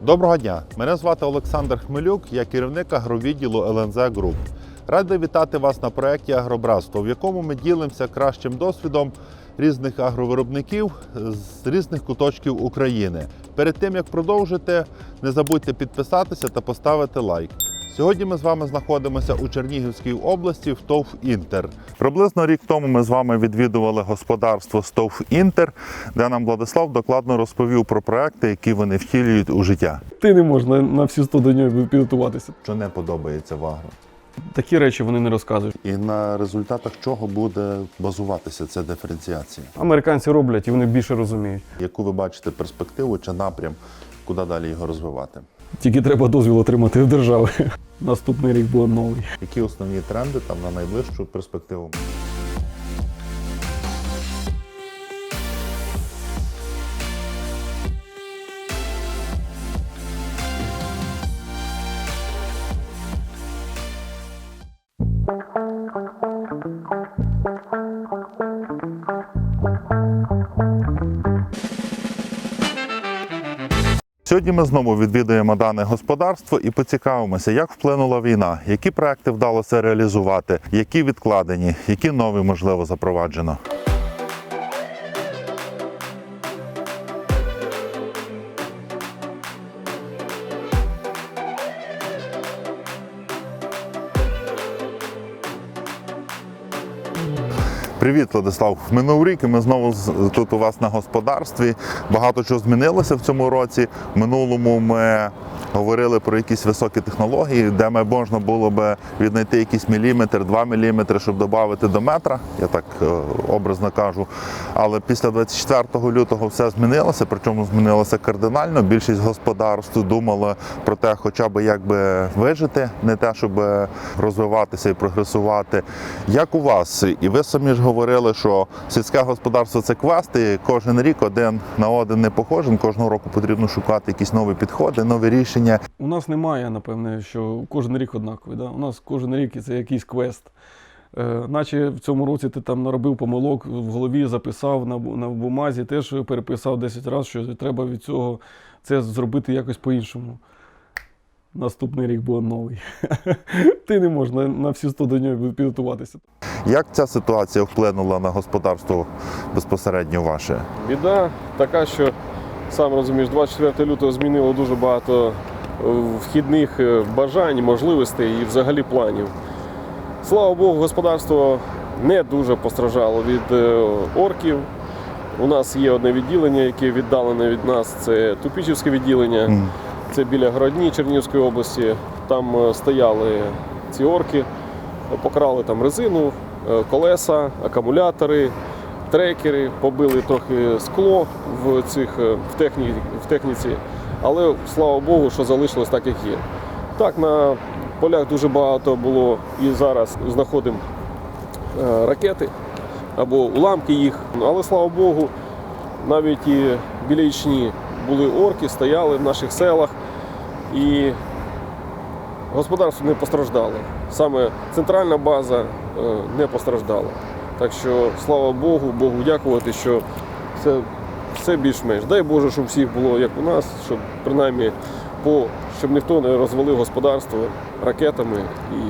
Доброго дня! Мене звати Олександр Хмелюк, я керівник агровідділу ЛНЗ Груп. Радий вітати вас на проєкті Агробратство, в якому ми ділимося кращим досвідом різних агровиробників з різних куточків України. Перед тим як продовжити, не забудьте підписатися та поставити лайк. Сьогодні ми з вами знаходимося у Чернігівській області в ТОВ Інтер. Приблизно рік тому ми з вами відвідували господарство СТОВ Інтер, де нам Владислав докладно розповів про проекти, які вони втілюють у життя. Ти не можеш на, на всі 100 до нього підготуватися. Що не подобається в агро. Такі речі вони не розказують. І на результатах чого буде базуватися ця диференціація? Американці роблять і вони більше розуміють. Яку ви бачите перспективу чи напрям, куди далі його розвивати? Тільки треба дозвіл отримати в держави. Наступний рік буде новий. Які основні тренди там на найближчу перспективу? Сьогодні ми знову відвідуємо дане господарство і поцікавимося, як вплинула війна, які проекти вдалося реалізувати, які відкладені, які нові можливо запроваджено. Привіт, Владислав. Минув рік і ми знову тут у вас на господарстві. Багато чого змінилося в цьому році. В минулому ми говорили про якісь високі технології, де ми можна було би віднайти якийсь міліметр, два міліметри, щоб додати до метра. Я так е, образно кажу. Але після 24 лютого все змінилося, причому змінилося кардинально. Більшість господарств думала про те, хоча б як би вижити, не те, щоб розвиватися і прогресувати. Як у вас? І ви самі ж говорили, що сільське господарство це квест, і кожен рік один на один не похожен. Кожного року потрібно шукати якісь нові підходи, нові рішення. У нас немає, напевне, що кожен рік однаковий. Да? У нас кожен рік це якийсь квест. Е, наче в цьому році ти там наробив помилок, в голові записав на, на бумазі, теж переписав 10 разів, що треба від цього це зробити якось по-іншому. Наступний рік буде новий. Ти не можеш на, на всі 100 до нього підготуватися. Як ця ситуація вплинула на господарство безпосередньо ваше? Біда така, що сам розумієш, 24 лютого змінило дуже багато е, вхідних е, бажань, можливостей і взагалі планів. Слава Богу, господарство не дуже постраждало від е, орків. У нас є одне відділення, яке віддалене від нас. Це Тупічівське відділення. Це біля Городні Чернігівської області. Там стояли ці орки, покрали там резину, колеса, акумулятори, трекери, побили трохи скло в цих е, в, техні, в техніці. Але слава Богу, що залишилось так, як є. Так, на полях дуже багато було і зараз знаходимо е, ракети або уламки їх. Але слава Богу, навіть і біля Ічні були орки, стояли в наших селах і господарство не постраждало. Саме центральна база е, не постраждала. Так що, слава Богу, Богу дякувати, що це все більш-менш. Дай Боже, щоб всіх було як у нас, щоб принаймні по, щоб ніхто не розвалив господарство ракетами і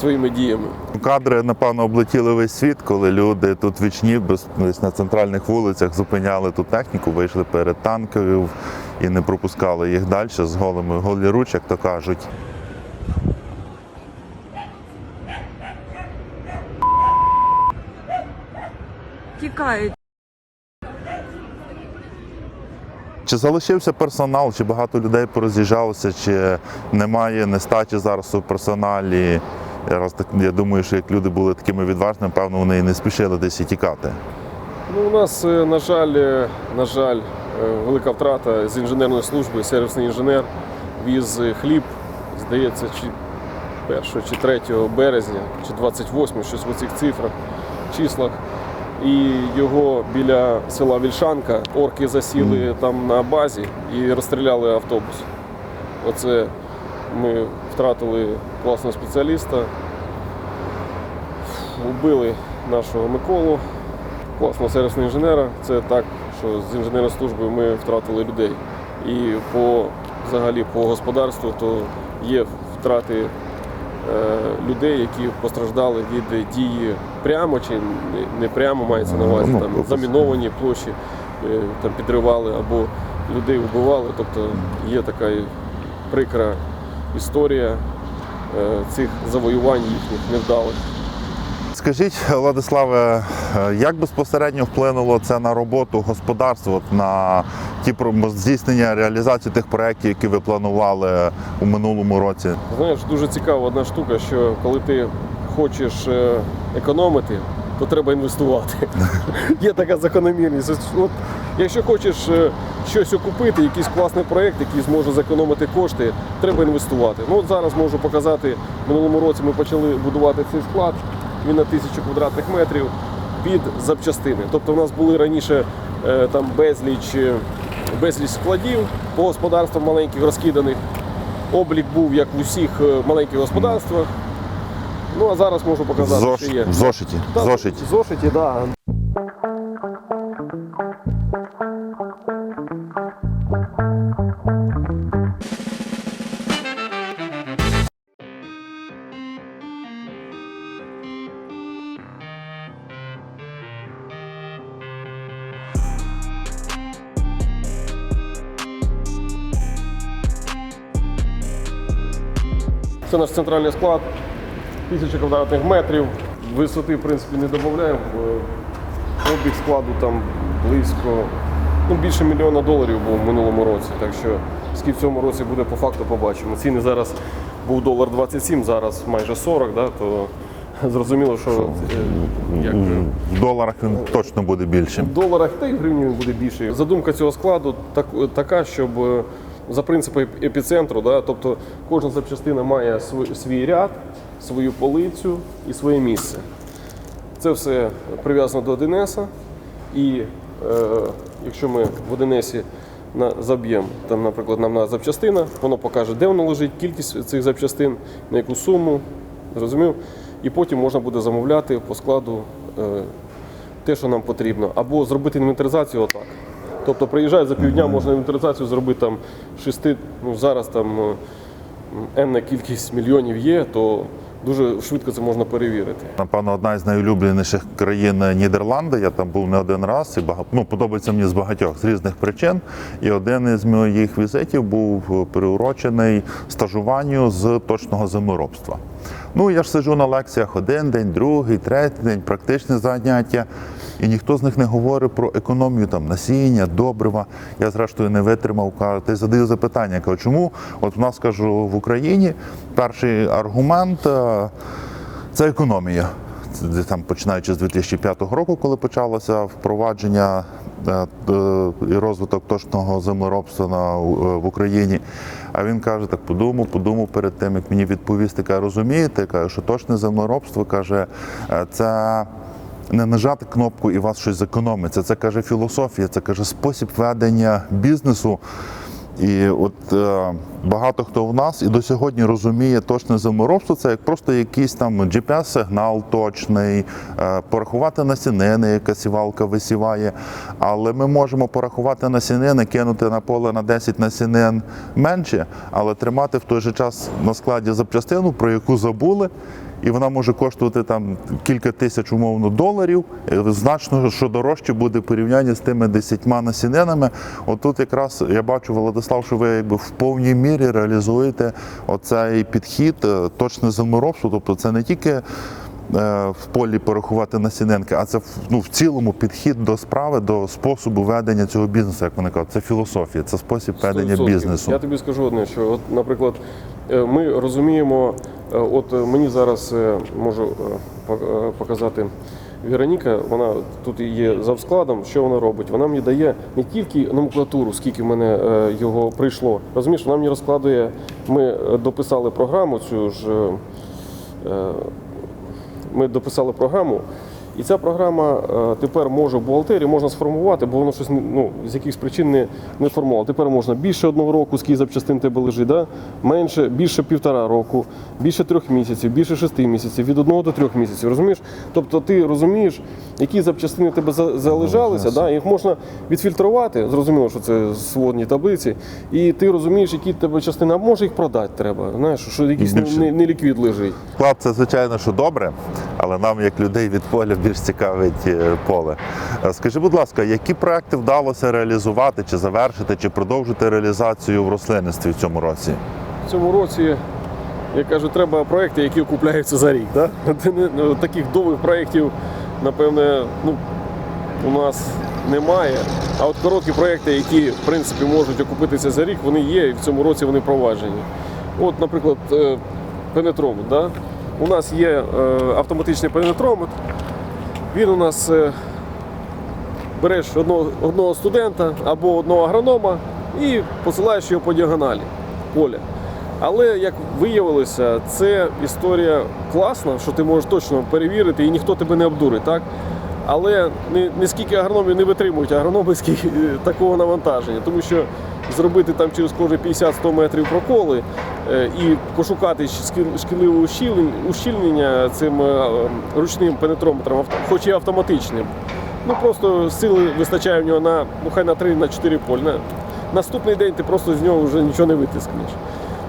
своїми діями. Кадри, напевно, облетіли весь світ, коли люди тут вічні, десь на центральних вулицях зупиняли ту техніку, вийшли перед танків і не пропускали їх далі з голими голі руч, як то кажуть. Тікають. Чи залишився персонал, чи багато людей пороз'їжджалося, чи немає нестачі зараз у персоналі. Раз так я думаю, що як люди були такими відважними, певно, вони і не спішили десь і тікати. Ну, у нас, е, на жаль, е, на жаль, е, велика втрата з інженерної служби, сервісний інженер віз хліб, здається, чи 1 чи 3 березня, чи 28, щось в цих цифрах, числах. І його біля села Вільшанка орки засіли там на базі і розстріляли автобус. Оце ми втратили класного спеціаліста, вбили нашого Миколу, класного сервісного інженера. Це так, що з інженерної служби ми втратили людей. І по взагалі по господарству, то є втрати людей, які постраждали від дії прямо чи не- не прямо мається на увазі, Ну, там заміновані площі, е, там підривали або людей вбивали. Тобто є така прикра історія е, цих завоювань їхніх невдалих. Скажіть, Владиславе, е, як безпосередньо вплинуло це на роботу господарства, на ті здійснення реалізацію тих проєктів, які ви планували у минулому році? Знаєш, дуже цікава одна штука, що коли ти хочеш е, економити, то треба інвестувати. Є така закономірність. От, якщо хочеш е, щось окупити, якийсь класний проєкт, який зможе зекономити кошти, треба інвестувати. Ну от зараз можу показати, в минулому році ми почали будувати цей склад, він на тисячу квадратних метрів під запчастини. Тобто у нас були раніше е, там безліч, е, безліч складів по господарствам маленьких розкиданих облік був як в усіх е, маленьких господарствах. Ну а зараз можу показати, Зош... що є. В зошиті. Та, зошиті. в Зошиті, да. Це наш центральний склад, тисяча квадратних метрів. Висоти, в принципі, не додаємо. Обіг складу там близько ну, більше мільйона доларів був в минулому році. Так що скільки в цьому році буде по факту, побачимо. Ціни зараз був долар 27, зараз майже 40, да, то зрозуміло, що е, як, е, В доларах він точно буде більшим. в доларах та й в гривні він буде більше. Задумка цього складу так, така, щоб е, за принципом епіцентру, да, тобто кожна запчастина має свій, ряд, свою полицю і своє місце. Це все прив'язано до 1С. І е, якщо ми в 1С на, заб'ємо, там, наприклад, нам на запчастина, воно покаже, де воно лежить, кількість цих запчастин, на яку суму, зрозумів? І потім можна буде замовляти по складу е, те, що нам потрібно, або зробити інвентаризацію отак. Тобто приїжджають за півдня, можна інвентаризацію зробити там шести, ну зараз там е, енна кількість мільйонів є, то дуже швидко це можна перевірити. Напевно, одна із найулюбленіших країн Нідерланди. Я там був не один раз і багато ну, подобається мені з багатьох з різних причин. І один із моїх візитів був приурочений стажуванню з точного землеробства. Ну, я ж сиджу на лекціях один день, другий, третій день, практичне заняття. І ніхто з них не говорить про економію там насіння, добрива. Я зрештою не витримав. ти задаю запитання. Кажу, чому? От в нас кажу в Україні перший аргумент е, це економія. Там починаючи з 2005 року, коли почалося впровадження е, і розвиток точного землеробства е, в Україні. А він каже: так подумав, подумав перед тим, як мені відповісти. Каже, розумієте, каже, що точне землеробство каже, е, це. Не нажати кнопку і вас щось зекономиться. Це каже філософія, це каже спосіб ведення бізнесу. І от е, багато хто в нас і до сьогодні розуміє точне землеробство, це як просто якийсь там GPS-сигнал точний, е, порахувати насінини, яка сівалка висіває. Але ми можемо порахувати насінини, кинути на поле на 10 насінин менше, але тримати в той же час на складі запчастину, про яку забули. І вона може коштувати там кілька тисяч умовно доларів. Е, Значно що дорожче буде в порівнянні з тими десятьма насінинами. Отут якраз я бачу, Владислав, що ви якби в повній мірі реалізуєте оцей підхід, е, точне землеробство. Тобто це не тільки е, в полі порахувати насінинки, а це ну, в цілому підхід до справи, до способу ведення цього бізнесу, як вони кажуть. Це філософія, це спосіб ведення 100%. бізнесу. Я тобі скажу одне, що, от, наприклад, ми розуміємо, е, от е, мені зараз е, можу е, пок- е, показати. Вероніка, вона тут є завскладом, що вона робить? Вона мені дає не тільки номенклатуру, скільки мене е, його прийшло. Розумієш, вона мені розкладує, ми е, дописали програму цю ж. е, е, Ми дописали програму, І ця програма е, тепер може в бухгалтерії можна сформувати, бо воно щось ну, з якихось причин не, не формувало. Тепер можна більше одного року, скільки запчастин тебе лежить, да? менше, більше півтора року, більше трьох місяців, більше шести місяців, від одного до трьох місяців. Розумієш? Тобто ти розумієш, які запчастини тебе залежалися, да? їх можна відфільтрувати. Зрозуміло, що це сводні таблиці, і ти розумієш, які тебе частини, а може їх продати треба. Знаєш, що якийсь не, не, не лежить. Склад це звичайно, що добре, але нам, як людей від поля, більш цікавить е, поле. Е, Скажи, будь ласка, які проекти вдалося реалізувати, чи завершити, чи продовжити реалізацію в рослинництві в цьому році? В цьому році, я кажу, треба проекти, які окупляються за рік. Да? Ну, Таких довгих проєктів, напевне, ну, у нас немає. А от короткі проекти, які в принципі можуть окупитися за рік, вони є і в цьому році вони проваджені. От, наприклад, е, пенетрометр. Да? У нас є автоматичний пенетрометр. Він у нас е, береш одного, студента або одного агронома і посилаєш його по діагоналі поля. Але як виявилося, це історія класна, що ти можеш точно перевірити і ніхто тебе не обдурить, так? Але не, не скільки агрономів не витримують агрономи скільки е, такого навантаження, тому що зробити там через кожні 50-100 метрів проколи е, і пошукати шкідливе ущільнення, цим е, ручним пенетрометром, хоч і автоматичним, Ну просто сили вистачає в нього на ну хай на 3 на 4 поль. На, наступний день ти просто з нього вже нічого не витискнеш.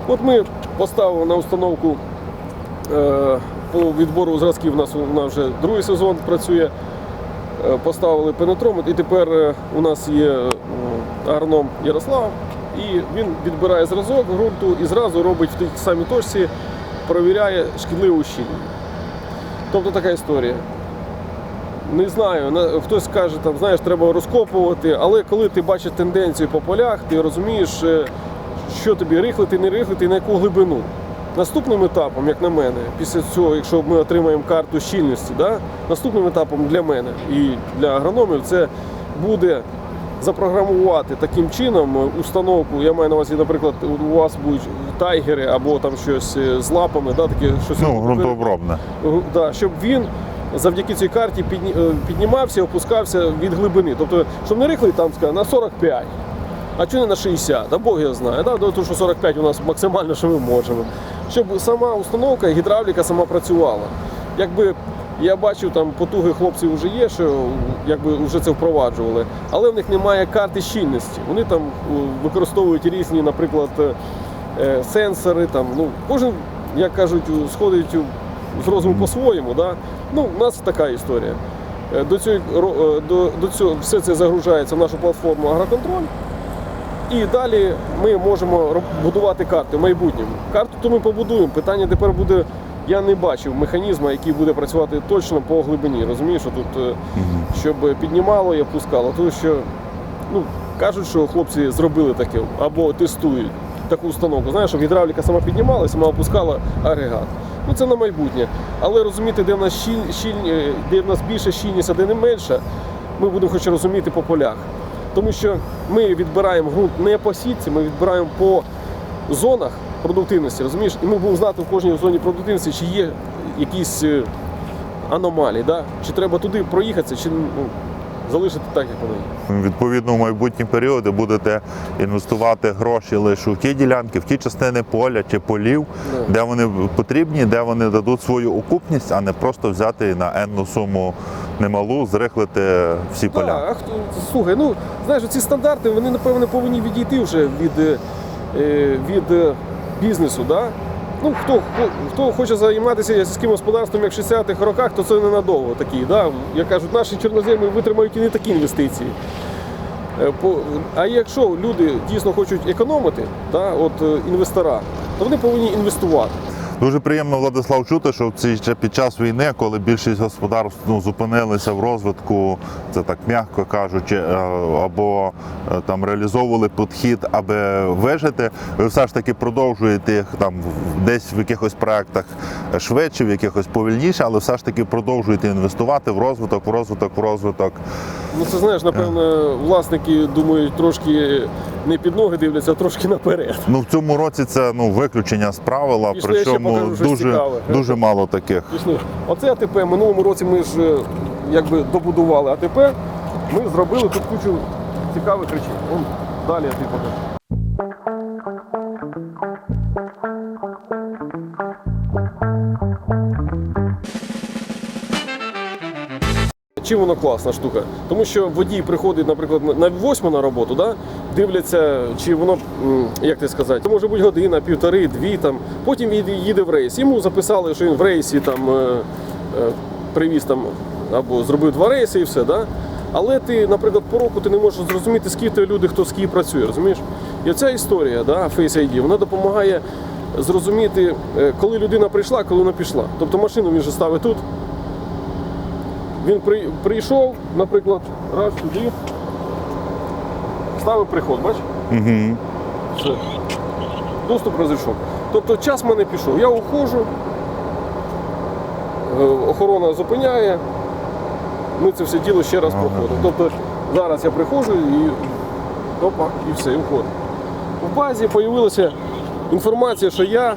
От ми поставили на установку е, по відбору зразків. У нас у нас вже другий сезон працює. Е, поставили пенетрометр, і тепер у нас є агроном Ярослав, і він відбирає зразок ґрунту і зразу робить в тій самій точці, провіряє шкідливе ущільнення. Тобто така історія. Не знаю, хтось каже, там, знаєш, треба розкопувати, але коли ти бачиш тенденцію по полях, ти розумієш, е, що тобі рихлити, не рихлити, на яку глибину. Наступним етапом, як на мене, після цього, якщо ми отримаємо карту щільності, да, наступним етапом для мене і для агрономів це буде запрограмувати таким чином е, установку. Я маю на увазі, наприклад, у вас будуть тайгери або там щось е, з лапами, да, таке щось Ну, ґрунтообробне. Да, щоб він завдяки цій карті е, піднімався опускався від глибини. Тобто, щоб не рихлий там сказав, на 45, а чи не на 60, а Бог його знає. Да? Тому що 45 у нас максимально, що ми можемо. Щоб сама установка, гідравліка сама працювала. Якби я бачив, там потуги хлопців вже є, що якби вже це впроваджували, але в них немає карти щільності. Вони там використовують різні, наприклад, е, сенсори. Там, ну, кожен, як кажуть, сходить з розуму по-своєму. Да? Ну, у нас така історія. Е, До цього, е, до, до цього все це загружається в нашу платформу Агроконтроль. І далі ми можемо будувати карти в майбутньому. Карту то ми побудуємо. Питання тепер буде. Я не бачив механізму, який буде працювати точно по глибині. Розумієш, що тут е, щоб піднімало і опускало. Тому що ну, кажуть, що хлопці зробили таке або тестують таку установку. Знаєш, щоб гідравліка сама піднімала, сама опускала агрегат. Ну це на майбутнє. Але розуміти, де в нас щіль, щіль, е, де в нас більша щільність, а де не менша, ми будемо хоч розуміти по полях. Тому що ми відбираємо ґрунт не по сітці, ми відбираємо по зонах продуктивності, розумієш? І ми будемо знати в кожній зоні продуктивності, чи є якісь е, аномалії, да? чи треба туди проїхатися, чи ну, залишити так, як воно є. Відповідно, в майбутні періоди будете інвестувати гроші лише у ті ділянки, в ті частини поля чи полів, Да. де вони потрібні, де вони дадуть свою окупність, а не просто взяти на енну суму немалу, зрихлити всі поля. Так, а хто, слухай, ну знаєш, ці стандарти вони напевно повинні відійти вже від, е, е, від бізнесу. Да? Ну, хто, хто, хоче займатися сільським господарством як в 60-х роках, то це ненадовго такі. Да? Як кажуть, наші чорноземи витримають і не такі інвестиції. Е, А якщо люди дійсно хочуть економити, да, от е, інвестора, то вони повинні інвестувати. Дуже приємно, Владислав, чути, що цей ще під час війни, коли більшість господарств ну, зупинилися в розвитку, це так м'яко кажучи, е, або е, там реалізовували підхід, аби вижити, ви все ж таки продовжуєте їх там десь в якихось проектах швидше, в якихось повільніше, але все ж таки продовжуєте інвестувати в розвиток, в розвиток, в розвиток. Ну це знаєш, напевно, власники думають трошки не під ноги дивляться, а трошки наперед. Ну в цьому році це ну виключення з правила, Пішли, я покажу дуже цікаве. дуже мало таких. Пішли. Оце АТП. Минулому році ми ж е, якби добудували АТП, ми зробили тут кучу цікавих речей. Вон, далі я тобі покажу. Чим воно класна штука? Тому що водій приходить, наприклад, на- восьму на роботу, да? дивляться, чи воно, як ти сказати, це може бути година, півтори, дві там. Потім їде в рейс. Йому записали, що він в рейсі там е, е, привіз там або зробив два рейси і все. Да? Але ти, наприклад, по року ти не можеш зрозуміти, скільки люди, хто з ким працює, розумієш? І оця історія, да, Face ID, вона допомагає зрозуміти, е, коли людина прийшла, коли вона пішла. Тобто машину він же ставить тут. Він при, прийшов, наприклад, раз сюди, ставив приход, бач? Угу. Все. Доступ розійшов. Тобто час в мене пішов. Я уходжу, е, охорона зупиняє, ми це все діло ще раз Ага. проходимо. Тобто зараз я приходжу і опа, і все, і уходимо. В базі з'явилася інформація, що я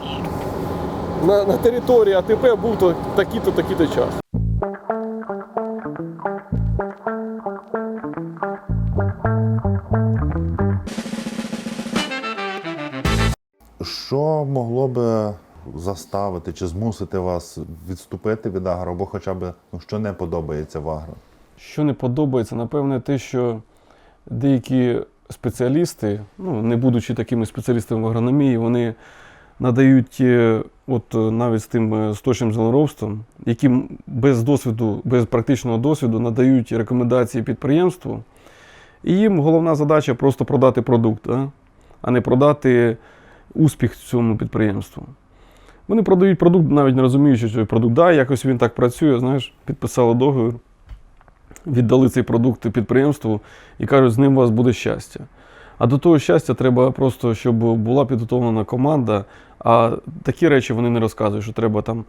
на, на території АТП був то такий-то, такий-то час. Що могло би заставити чи змусити вас відступити від агро, або хоча б ну, що не подобається в агро? Що не подобається, напевне, те, що деякі спеціалісти, ну, не будучи такими спеціалістами в агрономії, вони надають, е, от е, навіть з тим е, сточним землеробством, які без досвіду, без практичного досвіду надають рекомендації підприємству. І їм головна задача просто продати продукт, а не продати успіх цьому підприємству. Вони продають продукт, навіть не розуміючи, що продукт да, якось він так працює, знаєш, підписали договір віддали цей продукт підприємству і кажуть, з ним у вас буде щастя. А до того щастя треба просто, щоб була підготовлена команда. А такі речі вони не розказують, що треба там,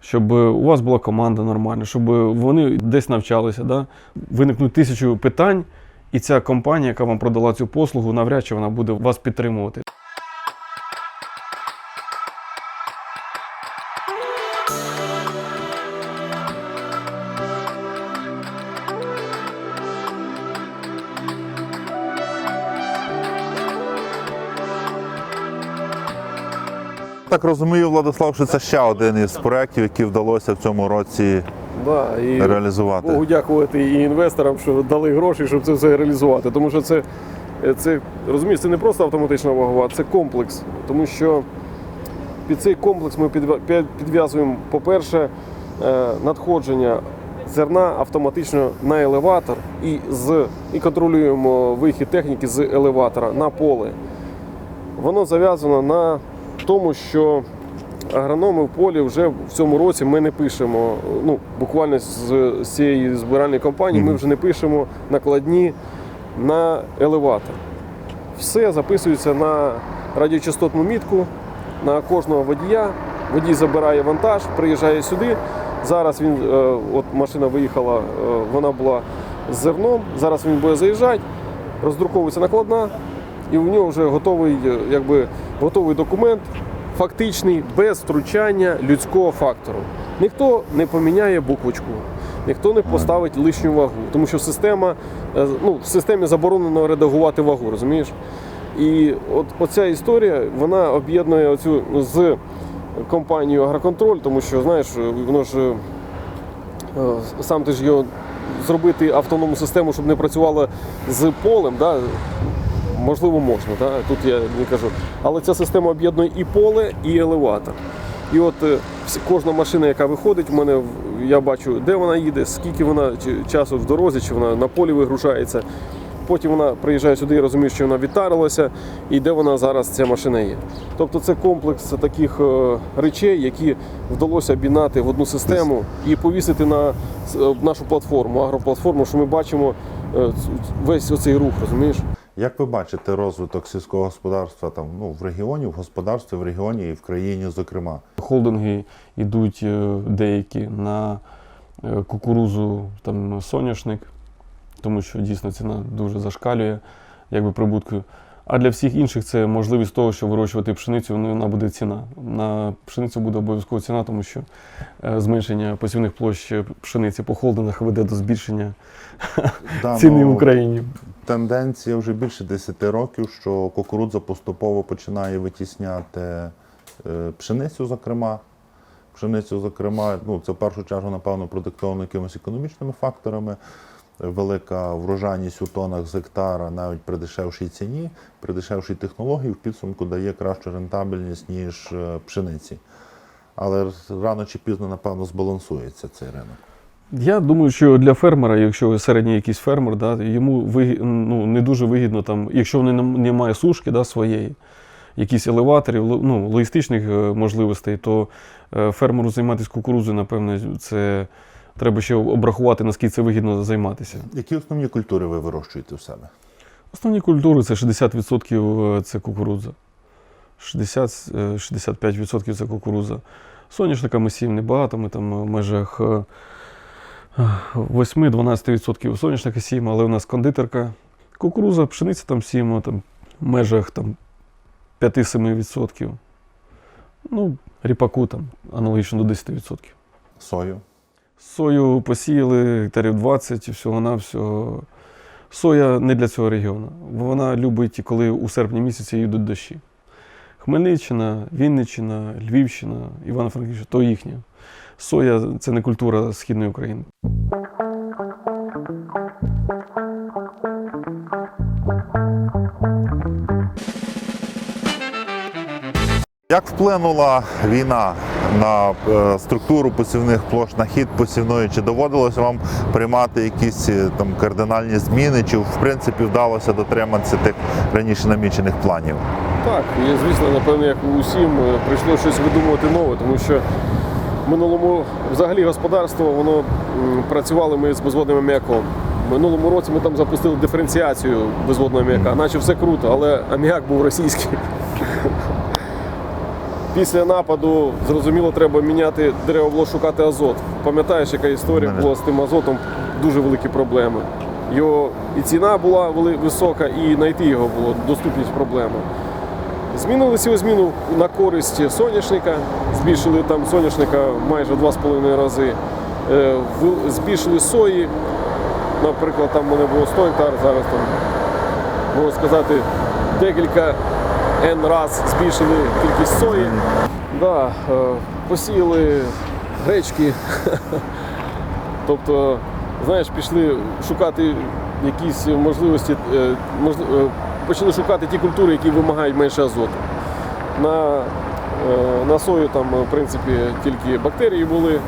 щоб у вас була команда нормальна, щоб вони десь навчалися. Да? Виникнуть тисячу питань, і ця компанія, яка вам продала цю послугу, навряд чи вона буде вас підтримувати. Так розумію, Владислав, що це ще один із проєктів, які вдалося в цьому році Да, і реалізувати. Богу дякувати і інвесторам, що дали гроші, щоб це все реалізувати. Тому що це, це розумієш, це не просто автоматична вагова, це комплекс. Тому що під цей комплекс ми підв'язуємо, по-перше, е, надходження зерна автоматично на елеватор і, з, і контролюємо вихід техніки з елеватора на поле. Воно зав'язано на тому, що агрономи в полі вже в цьому році ми не пишемо. Ну, буквально з, цієї збиральної компанії ми вже не пишемо накладні на елеватор. Все записується на радіочастотну мітку на кожного водія. Водій забирає вантаж, приїжджає сюди. Зараз він, е, от машина виїхала, е, вона була з зерном. Зараз він буде заїжджати, роздруковується накладна, і в нього вже готовий, е, якби, готовий документ, фактичний, без втручання людського фактору. Ніхто не поміняє буквочку, ніхто не поставить лишню вагу, тому що система, е, ну, в системі заборонено редагувати вагу, розумієш? І от оця історія вона об'єднує оцю ну, з компанією Агроконтроль, тому що знаєш, воно ж е, сам ти ж його зробити автономну систему, щоб не працювала з полем, да, можливо, можна, да, тут я не кажу. Але ця система об'єднує і поле, і елеватор. І от е, кожна машина, яка виходить, в мене я бачу, де вона їде, скільки вона часу в дорозі, чи вона на полі вигружається. Потім вона приїжджає сюди і розуміє, що вона відтарилася, і де вона зараз ця машина є. Тобто це комплекс таких е, речей, які вдалося об'єднати в одну систему і повісити на е, нашу платформу, агроплатформу, що ми бачимо весь оцей рух, розумієш? Як ви бачите розвиток сільського господарства там ну в регіоні, в господарстві в регіоні і в країні, зокрема? Холдинги йдуть е, деякі на е, кукурузу, там соняшник, тому що дійсно ціна дуже зашкалює, якби прибутку. А для всіх інших це можливість того, що вирощувати пшеницю, ну, вона буде ціна. На пшеницю буде обов'язково ціна, тому що е, зменшення посівних площ пшениці по холдингах веде до збільшення Да, ціни ну, в Україні. Тенденція вже більше 10 років, що кукурудза поступово починає витісняти е, пшеницю, зокрема. Пшеницю, зокрема, ну це в першу чергу, напевно, продиктовано якимись економічними факторами. Велика врожайність у тонах з гектара навіть при дешевшій ціні, при дешевшій технології в підсумку дає кращу рентабельність, ніж е, пшениці. Але рано чи пізно, напевно, збалансується цей ринок. Я думаю, що для фермера, якщо середній якийсь фермер, да, йому вигі- ну, не дуже вигідно, там, якщо не- немає сушки да, своєї, якісь елеваторів, ну, логістичних е, можливостей, то е, фермеру займатися кукурудзою, напевно, це треба ще обрахувати, наскільки це вигідно займатися. Які основні культури ви вирощуєте в себе? Основні культури це 60% це кукурудза. 60, е, 65% це кукурудза. Соняшника ми сіємо небагато, ми там в межах е, 8-12% соняшника сіємо, але у нас кондитерка. Кукуруза, пшениця там сіємо там, в межах там, 5-7%. Ну, ріпаку там аналогічно до 10%. Сою? Сою посіяли гектарів 20, всього-навсього. Соя не для цього регіону. Вона любить, коли у серпні місяці йдуть дощі. Хмельниччина, Вінниччина, Львівщина, Івано-Франківщина то їхня. Соя це не культура Східної України. Як вплинула війна на е, структуру посівних площ, на хід посівної? Чи доводилося вам приймати якісь е, там кардинальні зміни, чи в принципі вдалося дотриматися тих раніше намічених планів? Так, і звісно, напевно, як усім, е, прийшло щось видумувати нове, тому що минулому взагалі господарство воно працювали ми з безводним аміаком. Минулому році ми там запустили диференціацію безводного аміака, наче все круто, але аміак був російський. Після нападу, зрозуміло, треба міняти дерева, було шукати азот. Пам'ятаєш, яка історія була з тим азотом? Дуже великі проблеми. Його і ціна була висока, і знайти його було доступність проблема. Змінили цю зміну на користь соняшника, збільшили там соняшника майже 2,5 рази. Е, Збільшили сої. Наприклад, там в мене було 100 гектар, зараз там, можна сказати, декілька N раз збільшили кількість сої. Да, е, посіяли гречки. Тобто, знаєш, пішли шукати якісь можливості, можли- е, почали шукати ті культури, які вимагають менше азоту. На, е, на сою там, в принципі, тільки бактерії були,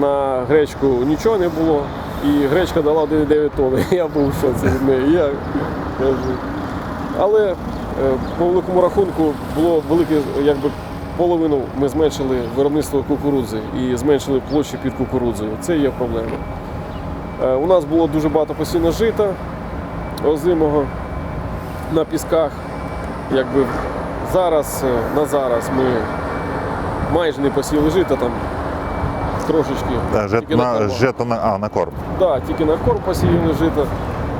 на гречку нічого не було. І гречка дала 1,9 тонни. Я був в шоці від неї. Я, кажу. Але е, по великому рахунку було велике, якби половину ми зменшили виробництво кукурудзи і зменшили площі під кукурудзою. Це є проблема. Е, У нас було дуже багато постійно жита озимого на пісках. Якби зараз, е, на зараз ми майже не посіли жита там трошечки. Да, жит, на на, жито на, а, на корм. Да, тільки на корм посіяли жито.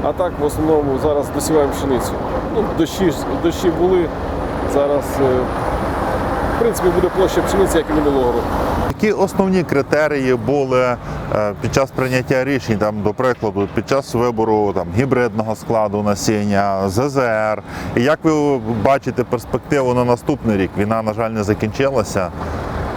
А так в основному зараз досіваємо пшеницю. Ну, дощі, дощі були. Зараз, е, в принципі, буде площа пшениці, як і минулого року. Які основні критерії були е, під час прийняття рішень, там, до прикладу, під час вибору там, гібридного складу насіння, ЗЗР? І як ви бачите перспективу на наступний рік? Війна, на жаль, не закінчилася.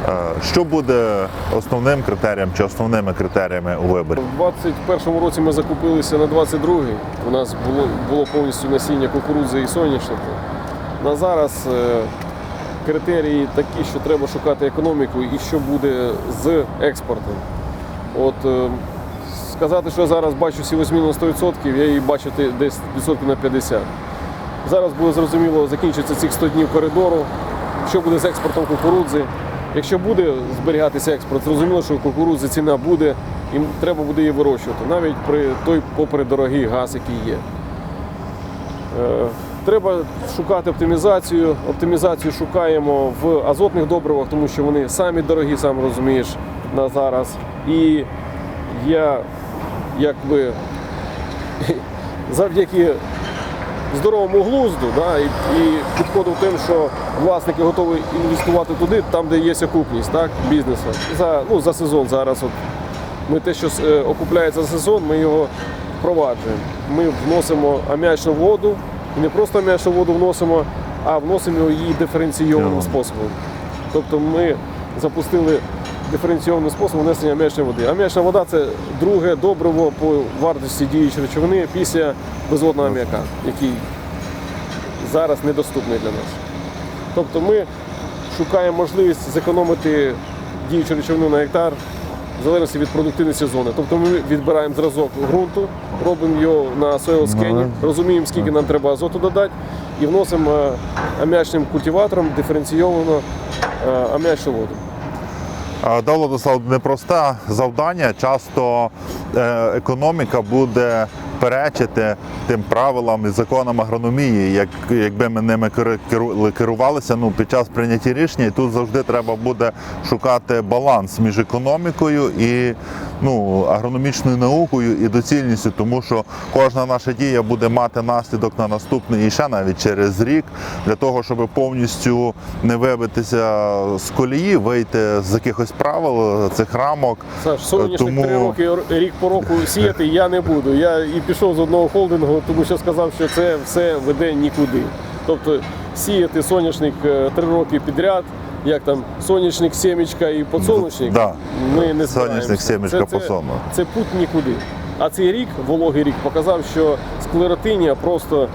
Е, Що буде основним критерієм чи основними критеріями у виборі? У 21-му році ми закупилися на 22-й. У нас було, було повністю насіння кукурудзи і соняшника. На зараз е, критерії такі, що треба шукати економіку і що буде з експортом. От е, сказати, що я зараз бачу сівозміну на 100%, я її бачу десь відсотків на 50. Зараз буде зрозуміло, закінчиться цих 100 днів коридору, що буде з експортом кукурудзи. Якщо буде зберігатися експорт, зрозуміло, що кукурудзи ціна буде, і треба буде її вирощувати, навіть при той попри дорогий газ, який є. Треба шукати оптимізацію. Оптимізацію шукаємо в азотних добривах, тому що вони самі дорогі, сам розумієш, на зараз. І я якби завдяки здоровому глузду да, і, і підходу тим, що власники готові інвестувати туди, там, де є окупність так, бізнесу. За, ну, за сезон зараз. От, ми те, що е, окупляється за сезон, ми його впроваджуємо. Ми вносимо аміачну воду, і не просто аміачну воду вносимо, а вносимо її диференційованим Йо. способом. Тобто ми запустили диференційований спосіб внесення аміачної води. Аміачна вода це друге добриво по вартості діючої речовини після безводного аміака, який зараз недоступний для нас. Тобто ми шукаємо можливість зекономити діючу речовину на гектар в залежності від продуктивності зони. Тобто ми відбираємо зразок ґрунту, робимо його на сойлскені, розуміємо, скільки нам треба азоту додати, і вносимо е, аміачним культиватором диференційовано е, аміачну воду. Да, Владислав, непросте завдання. Часто е, економіка буде перечити тим правилам і законам агрономії, як, якби ми ними керу- керу- керувалися ну, під час прийняття рішення. І тут завжди треба буде шукати баланс між економікою і ну, агрономічною наукою і доцільністю, тому що кожна наша дія буде мати наслідок на наступний і ще навіть через рік, для того, щоб повністю не вибитися з колії, вийти з якихось правил, цих рамок. Саш, соняшник Тому- три роки рік по року сіяти я не буду. Я і пішов з одного холдингу, тому що сказав, що це все веде нікуди. Тобто сіяти соняшник е, три роки підряд, як там соняшник, сімечка і подсолнечник, Да. ми не Соняшник, сімечка, Це- це- Це путь нікуди. А цей рік, вологий рік, показав, що склеротинія просто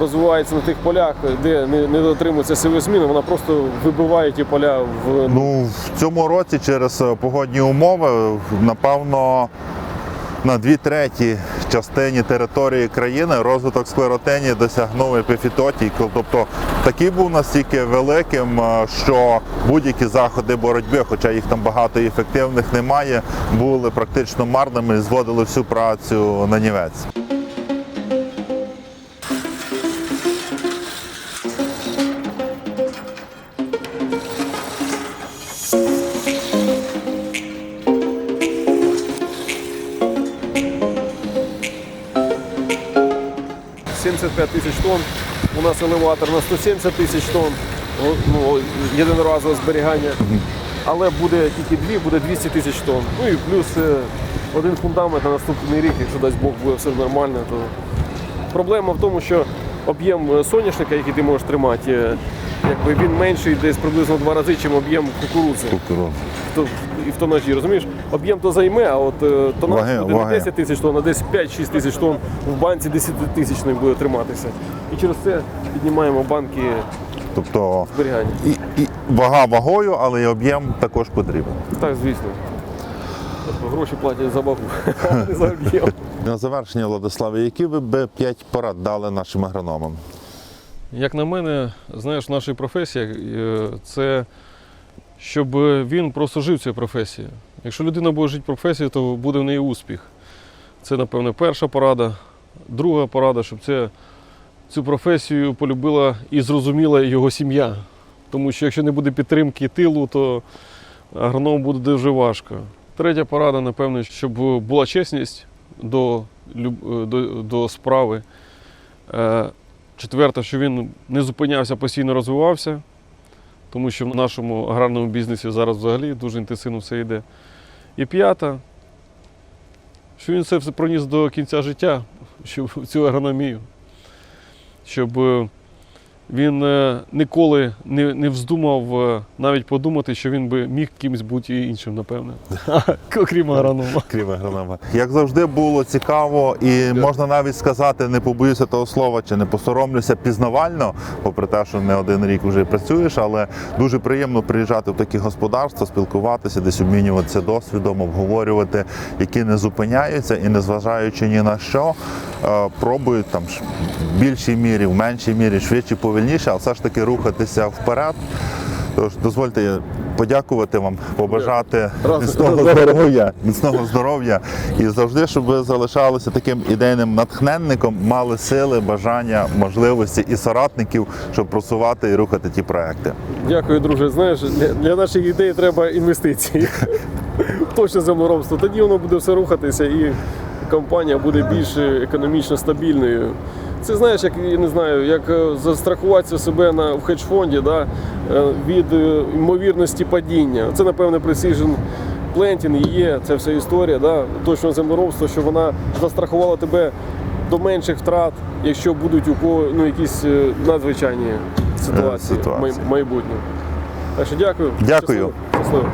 розвивається на тих полях, де не, не дотримується сивозміни, вона просто вибиває ті поля в Ну, в цьому році через е, погодні умови, напевно, на дві треті частині території країни розвиток склеротенії досягнув епіфітотій. Тобто такий був настільки великим, е, що будь-які заходи боротьби, хоча їх там багато і ефективних немає, були практично марними і зводили всю працю на нівець. – тисяч тонн. У нас елеватор на 170 тисяч тонн ну, єдиноразове зберігання. Але буде тільки дві, буде 200 тисяч тонн. Ну і плюс е, один фундамент на наступний рік, якщо дасть Бог буде все нормально, то проблема в тому, що об'єм е, соняшника, який ти можеш тримати, е, якби він менший десь приблизно в два рази, ніж об'єм кукурудзи в то- і в тонажі. Розумієш, об'єм то займе, а от е, тонаж Ваги- буде не 10 тисяч тонн, а десь 5-6 тисяч тонн в банці 10 тисячної буде триматися. І через це піднімаємо банки Тобто зберігання. і, і вага вагою, але і об'єм також потрібен. Так, звісно. Тобто гроші платять за вагу, а не за об'єм. На завершення, Владиславе, які ви б п'ять порад дали нашим агрономам? Як на мене, знаєш, наша професія е, це щоб він просто жив цією професією. Якщо людина буде жити професією, то буде в неї успіх. Це, напевне, перша порада. Друга порада, щоб це, цю професію полюбила і зрозуміла його сім'я. Тому що якщо не буде підтримки тилу, то агроному буде дуже важко. Третя порада, напевно, щоб була чесність до, до, до справи. Е, Четверте, що він не зупинявся, постійно розвивався, тому що в нашому аграрному бізнесі зараз взагалі дуже інтенсивно все йде. І п'ята, що він це все проніс до кінця життя, щоб цю агрономію, щоб е, він е, ніколи не, не вздумав е, навіть подумати, що він би міг кимось бути іншим, напевне, окрім агронома. Крім агронома. Як завжди було цікаво, і можна навіть сказати, не побоюся того слова, чи не посоромлюся пізнавально, попри те, що не один рік вже працюєш, але дуже приємно приїжджати в такі господарства, спілкуватися, десь обмінюватися досвідом, обговорювати, які не зупиняються і незважаючи ні на що, е, пробують там в більшій мірі, в меншій мірі, швидше, повільніше, але все ж таки рухатися вперед. Тож дозвольте подякувати вам, побажати Раз- міцного здоров'я, міцного здоров'я і завжди, щоб ви залишалися таким ідейним натхненником, мали сили, бажання, можливості і соратників, щоб просувати і рухати ті проекти. Дякую, друже. Знаєш, для, для наших ідей треба інвестиції. Точно землеробство. Тоді воно буде все рухатися і компанія буде більш економічно стабільною. Це знаєш, як я не знаю, як е, застрахуватися себе на в хедж-фонді да, е, від е, ймовірності падіння. Це, напевне, Precision Planting є ця вся історія, да, точно землеробство, що вона застрахувала тебе до менших втрат, якщо будуть у кого ну, якісь надзвичайні ситуації, ситуації. в май- майбутньому. Так що дякую. Дякую. Щасливо. Щасливо.